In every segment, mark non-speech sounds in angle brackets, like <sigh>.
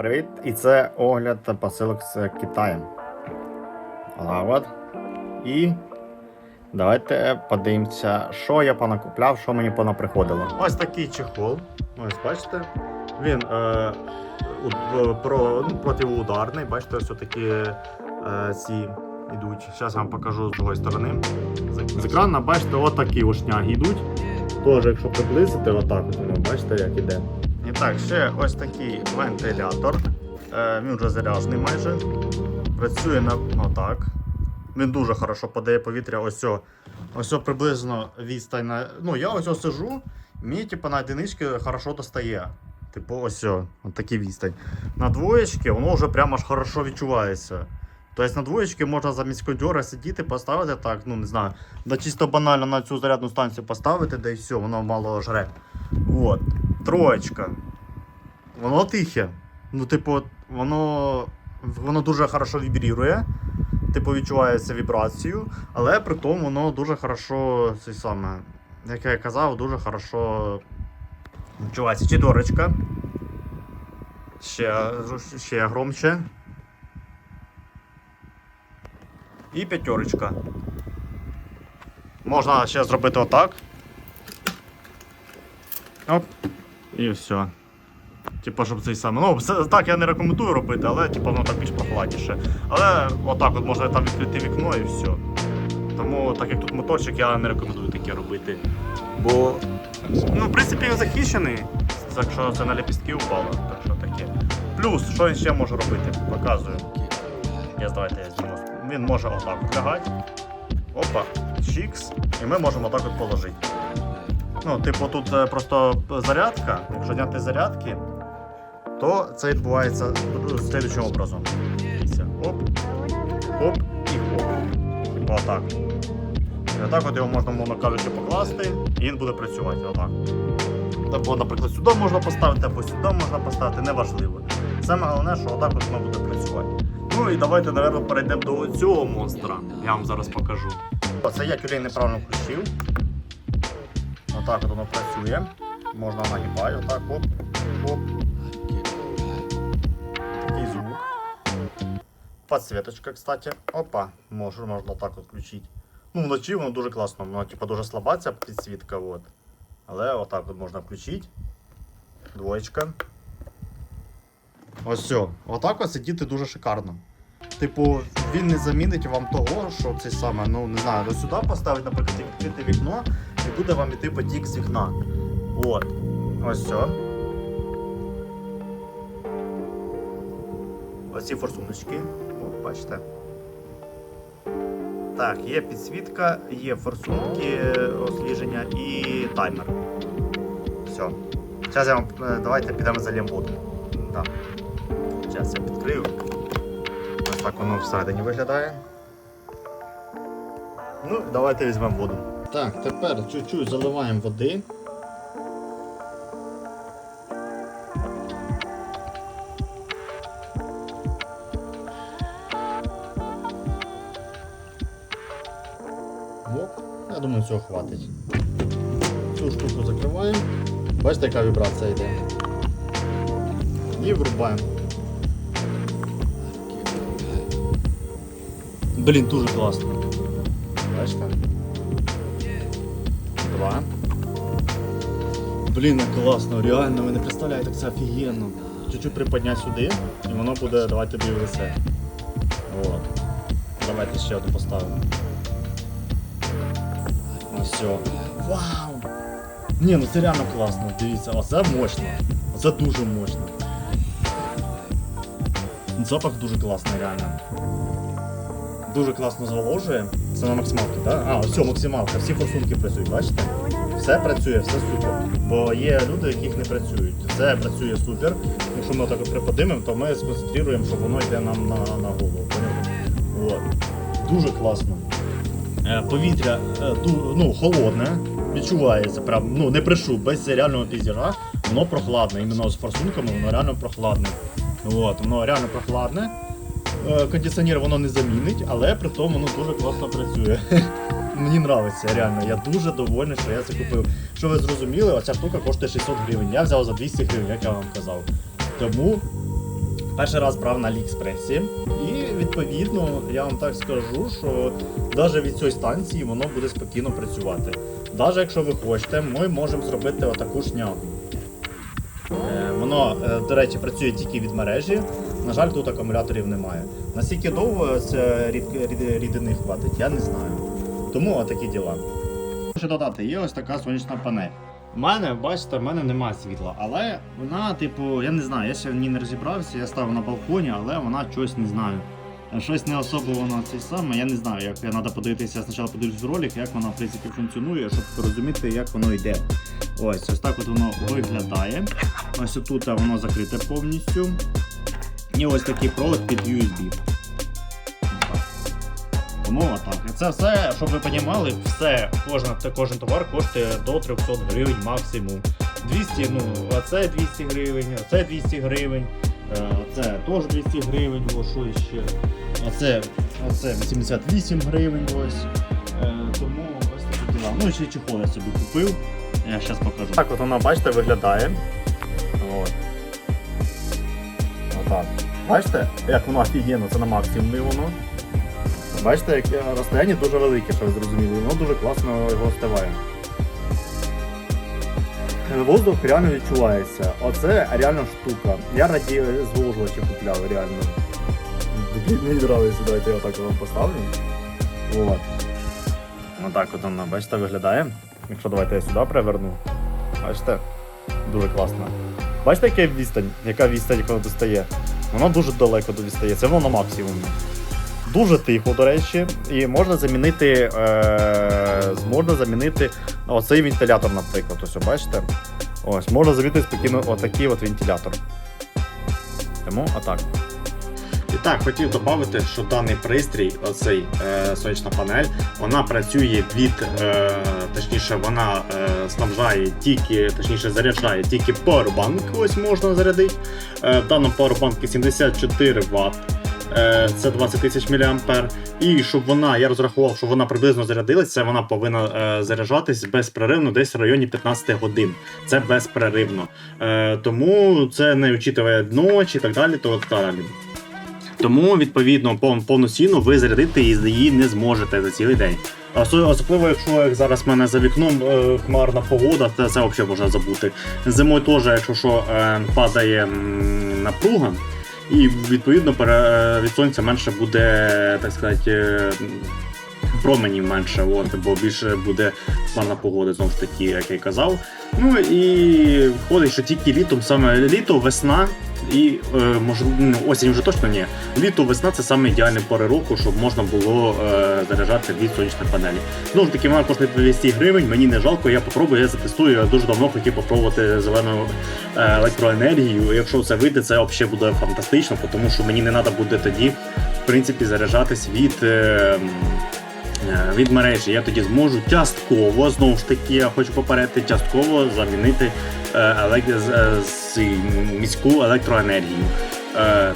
привіт! І це огляд посилок з Китаю. А от. І давайте подивимося, що я понакупляв, що мені понаприходило. Ось такий чехол. Ось бачите. Він е, про, ну, протиударний, бачите, ось такі е, ці йдуть. Зараз вам покажу з другої сторони. З екрану, бачите, отакі ушняги йдуть. Теж, якщо приблизити, отак, от бачите, як іде. І так, ще ось такий вентилятор. Е, він вже заряджений майже. Працює на отак. Він дуже хорошо подає повітря. Ось о, ось о приблизно відстань. Ну, я ось о сижу, мені типу, на одинички хорошо достає. Типу, ось о, от такий відстань. На двоєчки воно вже прямо аж хорошо відчувається. Тобто на двоєчки можна замість кондьора сидіти, поставити так, ну не знаю, да чисто банально на цю зарядну станцію поставити, да і все, воно мало жре. Вот. Троєчка. Воно тихе. Ну, типу, воно, воно дуже хорошо вібрірує. Типу, відчувається вібрацію, але при тому воно дуже хорошо, це саме, як я казав, дуже хорошо відчувається. Чотирочка. Ще, ще громче. І п'ятерочка. Можна ще зробити отак. Оп. І все. Типа, щоб цей саме. Ну, все- так я не рекомендую робити, але типу, воно так більш прохладніше. Але отак от можна там відкрити вікно і все. Тому, так як тут моторчик, я не рекомендую таке робити. Бо, ну, в принципі, він захищений, так що це на лепістки упало. Так що таке. Плюс, що він ще може робити? Показую. Я давайте я зніму. Він може отак от лягати. Опа, чікс. І ми можемо отак от положити. Ну, типу, тут е, просто зарядка. Якщо зняти зарядки, то це відбувається слідчим образом. Дивіться. Оп, оп і. Типу отак. І отак от його можна, мовно кажучи, покласти, і він буде працювати. Отак. Або, наприклад, сюди можна поставити, або сюди можна поставити, неважливо. Саме головне, що отак от воно буде працювати. Ну і давайте, напевно, перейдемо до цього монстра. Я вам зараз покажу. Це я тюлей неправильно включив. Отак от воно працює. Можна нагибати, отак, оп, оп. Такий звук. Подсветочка, кстати. Опа, можна, можна так от включити. Ну, вночі воно дуже класно, воно типу дуже слаба ця підсвітка, от. Але отак от можна включити. Двоєчка. Ось все. Отак от сидіти дуже шикарно. Типу, він не замінить вам того, що це саме, ну не знаю, до сюди поставить, наприклад, відкрите вікно, і буде вам іти потік з вікна. От. Ось все. Оці форсуночки. О, бачите. Так, є підсвітка, є форсунки осліження і таймер. Все. Зараз я вам е, давайте підемо заліємо воду. Так. Зараз я відкрию. Ось так воно всередині виглядає. Ну, давайте візьмемо воду. Так, тепер чуть-чуть заливаємо води. Оп, я думаю, цього хватить. Цю штуку закриваємо. Бачите, яка вібрація йде. І врубаємо. Блін, дуже класно. Бачите? Два. Блін, класно, реально, ви не представляєте, це офігенно. Чуть-чуть приподняти сюди, і воно буде давати тобі в лице. От. Давайте ще одну поставимо. Ну все. Вау! Ні, ну це реально класно, дивіться, оце мощно. Оце дуже мощно. Запах дуже класний, реально. Дуже класно зволожує. Це на максималці, так? А, ось максималка, всі форсунки працюють, бачите? Все працює, все супер. Бо є люди, яких не працюють. Це працює супер. Якщо ми так приподимемо, то ми сконцентруємо, що воно йде нам на, на голову. От. Дуже класно. Е, Повітря е, ну, холодне, відчувається, прям, ну не брешу, без реального піздіра, воно прохладне. Іменно з форсунками воно реально прохладне. От, воно реально прохладне. Е, Кондиціонер воно не замінить, але при тому воно дуже класно працює. <laughs> Мені подобається, реально. Я дуже довольний, що я це купив. Що ви зрозуміли, оця штука коштує 600 гривень. Я взяв за 200 гривень, як я вам казав. Тому Перший раз брав на Аліекспресі. І відповідно я вам так скажу, що навіть від цієї станції воно буде спокійно працювати. Навіть якщо ви хочете, ми можемо зробити отаку шнягу. Е, Воно, е, до речі, працює тільки від мережі. На жаль, тут акумуляторів немає. Наскільки довго це рід, рід- рідини хватить, я не знаю. Тому отакі діла. Що додати, є ось така сонячна панель. У мене, бачите, в мене немає світла, але вона, типу, я не знаю, я ще в ній не розібрався, я ставив на балконі, але вона щось не знаю. Щось не особо воно це саме, я не знаю, як треба подивитися, я спочатку подивлюсь ролик, як вона в принципі функціонує, щоб зрозуміти, як воно йде. Ось, ось так от воно виглядає. Ось тут воно закрите повністю. І ось такий провод під USB. Тому отак. Це все, щоб ви розуміли, все, кожен, кожен товар коштує до 300 гривень максимум. 200, ну, а це 200 гривень, а це 200 гривень, е, це теж 200 гривень, о, що ще. А це, а це 88 гривень ось. Е, тому ось такі діла. Ну і ще чехол я собі купив. Я зараз покажу. Так от вона, бачите, виглядає. От. Отак. Бачите, як воно офігенно, це на максимумі воно. Бачите, як е, розстояння дуже велике, щоб ви зрозуміли, воно дуже класно його стиває. Е, Воздух реально відчувається. Оце реально штука. Я раді зволожувачі купляв, реально. Мені подобається, давайте я отак вам поставлю. Вот. Отак от воно, бачите, виглядає. Якщо давайте я сюди приверну. Бачите? Дуже класно. Бачите, яка відстань, яка відстань, коли достає? Воно дуже далеко достає, це воно на максимумі. Дуже тихо, до речі, і можна замінити, е, можна замінити оцей вентилятор, наприклад. Ось, бачите? Ось, можна замінити спокійно отакий от вентилятор. Тому отак. І так, хотів додати, що даний пристрій, оцей е, сонячна панель, вона працює від, е, точніше, вона е, снабжає тільки, точніше, заряджає тільки Powerbank, ось можна зарядити. Е, в даному Powerbank 74 Вт. Це 20 тисяч мА. І щоб вона, я розрахував, що вона приблизно зарядилася, вона повинна е, заряджатись безперервно десь в районі 15 годин. Це безперервно. Е, тому це не учитыває ночі і так далі. То далі. Тому, відповідно, пов- повноцінно ви зарядити її не зможете за цілий день. Осо- Особливо, якщо як зараз в мене за вікном е, хмарна погода, то це взагалі можна забути. Зимою теж, якщо що, е, падає напруга, і відповідно від сонця менше буде, так сказати, е, променів менше, от, бо більше буде хмарна погода, знову ж таки, як я казав. Ну і виходить, що тільки літом, саме літо, весна і е, може, ну, осінь вже точно ні. Літо, весна це саме ідеальні пори року, щоб можна було е, заряджати від сонячної панелі. Знову ж таки, вона коштує 200 гривень, мені не жалко, я попробую, я затестую. Я дуже давно хотів попробувати зелену е, електроенергію. Якщо все вийде, це взагалі буде фантастично, тому що мені не треба буде тоді, в принципі, заряджатись від. Е, від мережі я тоді зможу частково, знову ж таки, я хочу попередити, частково замінити е, е, міську електроенергію.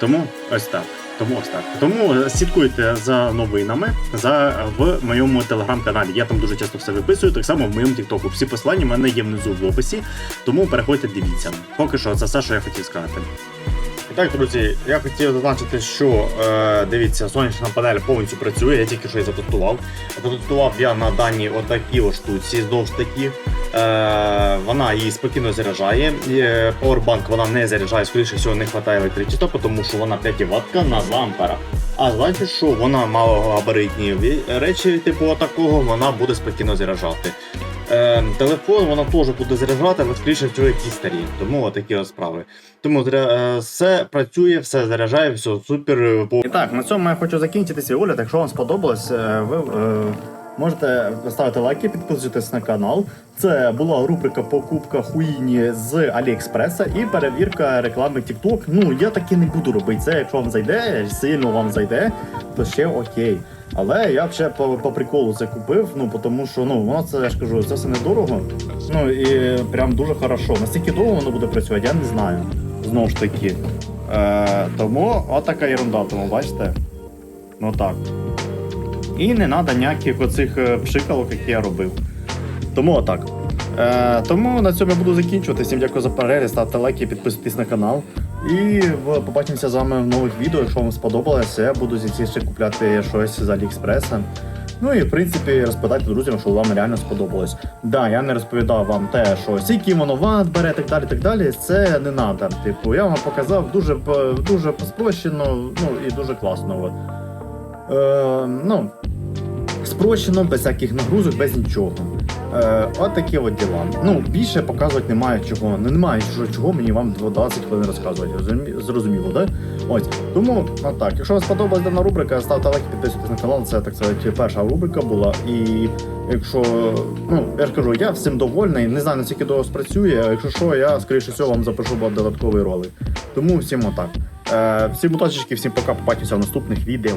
Тому ось так. Тому ось так. Тому слідкуйте за новинами за в моєму телеграм-каналі. Я там дуже часто все виписую, так само в моєму тіктоку. Всі посилання в мене є внизу в описі, тому переходьте, дивіться. Поки що це все, що я хотів сказати. Так, друзі, я хотів зазначити, що е, дивіться, сонячна панель повністю працює, я тільки що її затестував. Затестував я на даній отакій штуці, знову ж таки. Е, вона її спокійно заряджає. Powerbank вона не заряджає, скоріше всього, не вистачає електричества, тому що вона 5 Вт на 2 ампера. А значить, що вона малогабаритні речі, типу такого, вона буде спокійно заряджати. Е, телефон вона теж буде заряджати, але скоріше всього якісь старі. Тому отакі от справи. Тому е, все працює, все заряджає, все супер. І так, на цьому я хочу закінчити свій огляд. Якщо вам сподобалось, е, ви е, можете ставити лайки, підписуйтесь на канал. Це була рубрика покупка хуїні з Аліекспреса і перевірка реклами TikTok. Ну я таки не буду робити це. Якщо вам зайде, сильно вам зайде, то ще окей. Але я ще по, по приколу це купив, ну тому що ну воно це я ж кажу, це все недорого. Ну і прям дуже хорошо. Наскільки довго воно буде працювати, я не знаю. Знову ж таки. Е, тому отака ерунда, тому бачите. Ну так. І не треба ніяких оцих е, пшикалок, які я робив. Тому отак. Е, тому на цьому я буду закінчувати. Всім дякую за перегляд, ставте лайки, підписуйтесь на канал. І побачимося з вами в нових відео. Якщо вам сподобалося, я буду частіше купляти щось з Аліекспреса. Ну і в принципі розповідайте друзям, що вам реально сподобалось. Да, я не розповідав вам те, що скільки воно ват бере, так далі, так далі. Це не надо. Типу, я вам показав дуже дуже спрощено, ну і дуже класно. Е, ну, спрощено, без всяких нагрузок, без нічого. Е, от такі от діла. Ну, більше показувати немає чого. Ну, Немає чого, мені вам 20 хвилин розказувати. Зрозуміло, да? Ось. Тому, ну так, якщо вам сподобалась дана рубрика, ставте лайк, підписуйтесь на канал. Це так сказати перша рубрика була. І якщо, ну, я ж кажу, я всім довольний, не знаю, наскільки довго спрацює. а Якщо що, я скоріше всього вам запишу додатковий ролик. Тому всім отак. Е, всім удачі, всім пока, побачимося в наступних відео.